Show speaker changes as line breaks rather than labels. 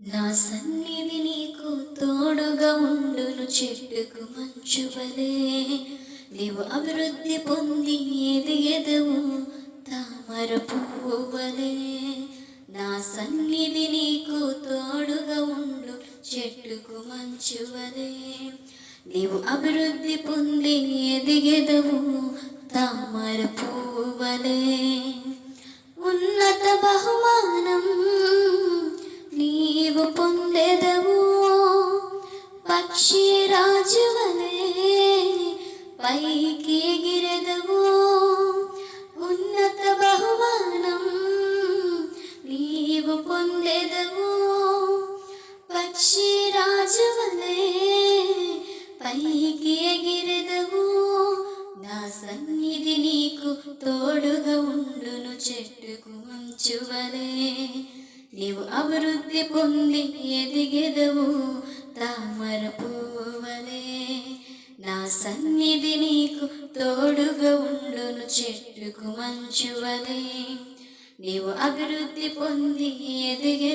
నా సన్నిధి నీకు తోడుగా ఉండును చెట్టుకు మంచువలే నీవు అభివృద్ధి పొంది ఎదిగెదవు తామర పువ్వువలే నా సన్నిధి నీకు తోడుగా ఉండు చెట్టుకు మంచువలే నీవు అభివృద్ధి పొంది ఎదిగెదవు తామర పువ్వువలే ఉన్నత బహుమానం పక్షి రాజువలే. పైకి గిరదవు ఉన్నత బహుమానం నీవు పొందెదవు. పక్షిరాజువలే పైకి గిరదవు. నా సన్నిధి నీకు తోడుగా ఉండును చెట్టుకు మంచువలే. నీవు అభివృద్ధి పొంది ఎదిగెదవు. తామర పూవలే నా సన్నిధి నీకు తోడుగా ఉండును చెట్టుకు మంచువలే. నీవు అభివృద్ధి పొంది ఎదిగే